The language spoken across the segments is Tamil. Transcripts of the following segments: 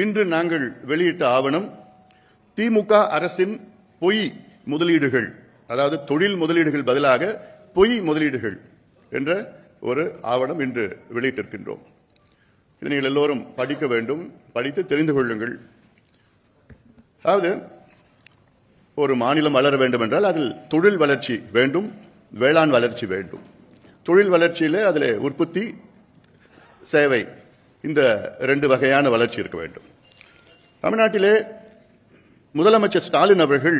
இன்று நாங்கள் வெளியிட்ட ஆவணம் திமுக அரசின் பொய் முதலீடுகள் அதாவது தொழில் முதலீடுகள் பதிலாக பொய் முதலீடுகள் என்ற ஒரு ஆவணம் இன்று வெளியிட்டிருக்கின்றோம். இதை நீங்கள் எல்லோரும் படிக்க வேண்டும். படித்து தெரிந்து கொள்ளுங்கள். அதாவது ஒரு மாநிலம் வளர வேண்டும் என்றால் அதில் தொழில் வளர்ச்சி வேண்டும் வேளாண் வளர்ச்சி வேண்டும். தொழில் வளர்ச்சியிலே அதில் உற்பத்தி சேவை இந்த ரெண்டு வகையான வளர்ச்சி இருக்க வேண்டும். தமிழ்நாட்டிலே முதலமைச்சர் ஸ்டாலின் அவர்கள்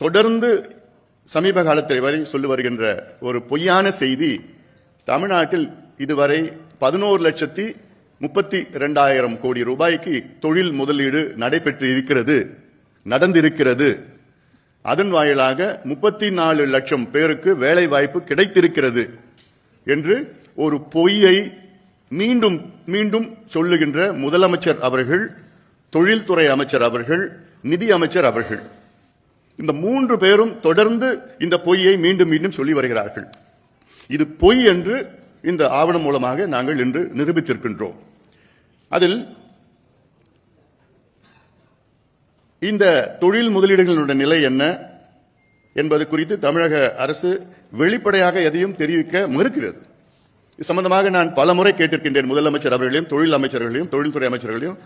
தொடர்ந்து சமீப காலத்தில் வரை சொல்லி வருகின்ற ஒரு பொய்யான செய்தி தமிழ்நாட்டில் இதுவரை பதினோரு லட்சத்தி முப்பத்தி இரண்டாயிரம் கோடி ரூபாய்க்கு தொழில் முதலீடு நடைபெற்று இருக்கிறது நடந்திருக்கிறது. அதன் வாயிலாக முப்பத்தி நாலு லட்சம் பேருக்கு வேலை வாய்ப்பு கிடைத்திருக்கிறது என்று ஒரு பொய்யை மீண்டும் மீண்டும் சொல்லுகின்ற முதலமைச்சர் அவர்கள் தொழில்துறை அமைச்சர் அவர்கள் நிதி அமைச்சர் அவர்கள். இந்த மூன்று பேரும் தொடர்ந்து இந்த பொய்யை மீண்டும் மீண்டும் சொல்லி வருகிறார்கள். இது பொய் என்று இந்த ஆவணம் மூலமாக நாங்கள் இன்று நிரூபித்திருக்கின்றோம். அதில் இந்த தொழில் முதலீடுகளுடைய நிலை என்ன என்பது குறித்து தமிழக அரசு வெளிப்படையாக எதையும் தெரிவிக்க மறுக்கிறது. சம்பந்தமாக நான் பல முறை கேட்டிருக்கின்றேன் முதலமைச்சர் அவர்களையும் தொழில் அமைச்சர்களையும் தொழில்துறை அமைச்சர்களையும்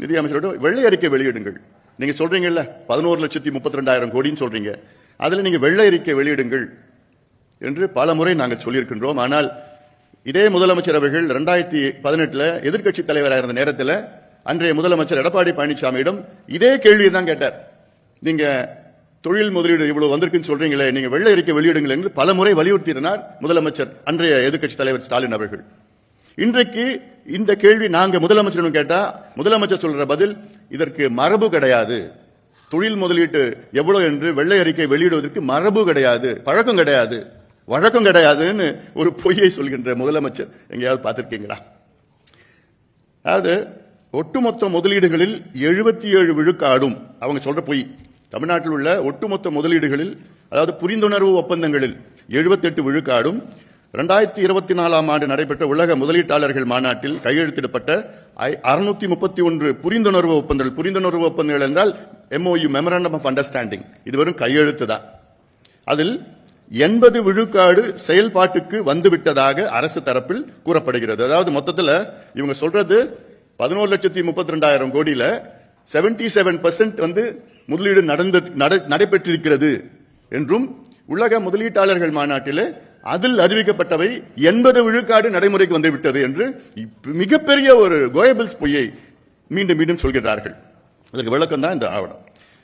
நிதி அமைச்சர்களையும் வெள்ளை அறிக்கை வெளியிடுங்கள். நீங்க சொல்றீங்கல்ல பதினோரு லட்சத்தி முப்பத்தி ரெண்டாயிரம் கோடின்னு சொல்றீங்க. அதில் நீங்க வெள்ளை அறிக்கை வெளியிடுங்கள் என்று பல முறை நாங்கள் சொல்லியிருக்கின்றோம். ஆனால் இதே முதலமைச்சர் அவர்கள் ரெண்டாயிரத்தி பதினெட்டுல எதிர்க்கட்சி தலைவராக இருந்த நேரத்தில் அன்றைய முதலமைச்சர் எடப்பாடி பழனிசாமியிடம் இதே கேள்வியை தான் கேட்டார். நீங்க தொழில் முதலீடு இவ்வளவு வந்திருக்குன்னு சொல்றீங்களே நீங்க வெள்ளை அறிக்கை வெளியிடுங்கள் என்று பல முறை வலியுறுத்தினார் முதலமைச்சர் அன்றைய எதிர்க்கட்சி தலைவர் ஸ்டாலின் அவர்கள். இன்றைக்கு இந்த கேள்வி நாங்க முதலமைச்சரிடம் கேட்டா முதலமைச்சர் சொல்ற பதில் இதற்கு மரபு கிடையாது. தொழில் முதலீட்டு எவ்வளவு என்று வெள்ளை அறிக்கை வெளியிடுவதற்கு மரபு கிடையாது பழக்கம் கிடையாது வழக்கம் கிடையாதுன்னு ஒரு பொய்யை சொல்கின்ற முதலமைச்சர் எங்கேயாவது பார்த்திருக்கீங்களா? அதாவது ஒட்டுமொத்த முதலீடுகளில் எழுபத்தி ஏழு விழுக்காடும் அவங்க சொல்ற பொய். தமிழ்நாட்டில் உள்ள ஒட்டுமொத்த முதலீடுகளில் அதாவது புரிந்துணர்வு ஒப்பந்தங்களில் 78 விழுக்காடும் ரெண்டாயிரத்தி இருபத்தி நாலாம் ஆண்டு நடைபெற்ற உலக முதலீட்டாளர்கள் மாநாட்டில் கையெழுத்திடப்பட்ட அறுநூத்தி முப்பத்தி ஒன்று புரிந்துணர்வு ஒப்பந்தங்கள். புரிந்துணர்வு ஒப்பந்தங்கள் என்றால் எம்ஓயு மெமரண்டம் ஆஃப் அண்டர்ஸ்டாண்டிங் இது வெறும் கையெழுத்து தான். அதில் எண்பது விழுக்காடு செயல்பாட்டுக்கு வந்துவிட்டதாக அரசு தரப்பில் கூறப்படுகிறது. அதாவது மொத்தத்தில் இவங்க சொல்றது பதினோரு லட்சத்தி முப்பத்தி ரெண்டாயிரம் கோடியில் செவன்டி செவன் வந்து முதலீடு நடந்து நட- நடைபெற்றிருக்கிறது என்றும் உலக முதலீட்டாளர்கள் மாநாட்டிலே அதில் அறிவிக்கப்பட்டவை எண்பது விழுக்காடு நடைமுறைக்கு வந்துவிட்டது என்று மிகப்பெரிய ஒரு கோயபிள்ஸ் பொய்யை மீண்டும் மீண்டும் சொல்கிறார்கள். அதற்கு விளக்கம் தான் இந்த ஆவணம்.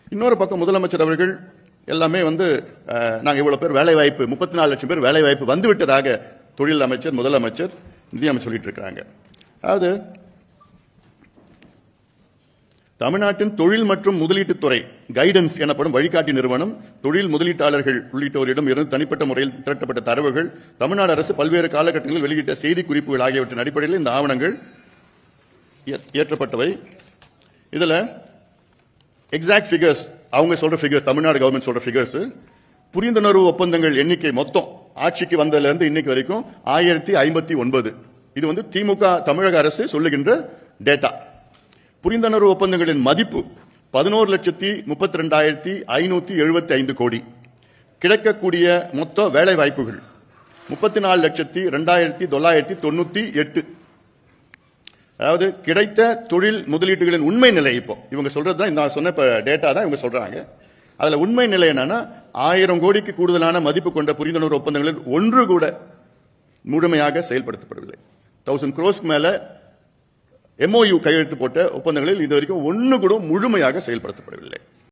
இன்னொரு பக்கம் முதலமைச்சர் அவர்கள் எல்லாமே வந்து நாங்கள் இவ்வளோ பேர் வேலை வாய்ப்பு முப்பத்தி நாலு லட்சம் பேர் வேலை வாய்ப்பு தொழில் அமைச்சர் முதலமைச்சர் நிதியமைச்சர் சொல்லிட்டு இருக்கிறாங்க. அதாவது தமிழ்நாட்டின் தொழில் மற்றும் முதலீட்டுத் துறை கைடன்ஸ் எனப்படும் வழிகாட்டி நிறுவனம் தொழில் முதலீட்டாளர்கள் உள்ளிட்டோரிடம் இருந்து தனிப்பட்ட முறையில் திரட்டப்பட்ட தரவுகள் தமிழ்நாடு அரசு பல்வேறு காலகட்டங்களில் வெளியிட்ட செய்தி குறிப்புகள் ஆகியவற்றின் அடிப்படையில் இந்த ஆவணங்கள் ஏற்றப்பட்டவை இதில் எக்ஸாக்ட் ஃபிகர்ஸ் அவங்க சொல்ற ஃபிகர்ஸ் தமிழ்நாடு கவர்மெண்ட் சொல்ற ஃபிகர்ஸ் புரிந்துணர்வு ஒப்பந்தங்கள் எண்ணிக்கை மொத்தம் ஆட்சிக்கு வந்ததுலேருந்து இன்னைக்கு வரைக்கும் ஆயிரத்தி ஐம்பத்தி ஒன்பது. இது வந்து திமுக தமிழக அரசு சொல்லுகின்ற டேட்டா புரிந்துணர்வு ஒப்பந்தங்களின் மதிப்பு பதினோரு லட்சத்தி முப்பத்தி ரெண்டாயிரத்தி ஐநூத்தி எழுபத்தி ஐந்து கோடி. கிடைக்கக்கூடிய மொத்த வேலை வாய்ப்புகள் முப்பத்தி நாலு லட்சத்தி ரெண்டாயிரத்தி தொள்ளாயிரத்தி தொண்ணூத்தி எட்டு. அதாவது கிடைத்த தொழில் முதலீட்டுகளின் உண்மை நிலை இப்போ. இவங்க சொல்கிறது தான் இந்த நான் சொன்ன டேட்டா தான் இவங்க சொல்றாங்க. அதில் உண்மை நிலை என்னன்னா ஆயிரம் கோடிக்கு கூடுதலான மதிப்பு கொண்ட புரிந்துணர்வு ஒப்பந்தங்களில் ஒன்று கூட முழுமையாக செயல்படுத்தப்படவில்லை. தௌசண்ட் க்ரோஸ்க்கு மேலே எம்ஓயு கையெழுத்து போட்ட ஒப்பந்தங்களில் இது வரைக்கும் ஒன்று கூட முழுமையாக செயல்படுத்தப்படவில்லை.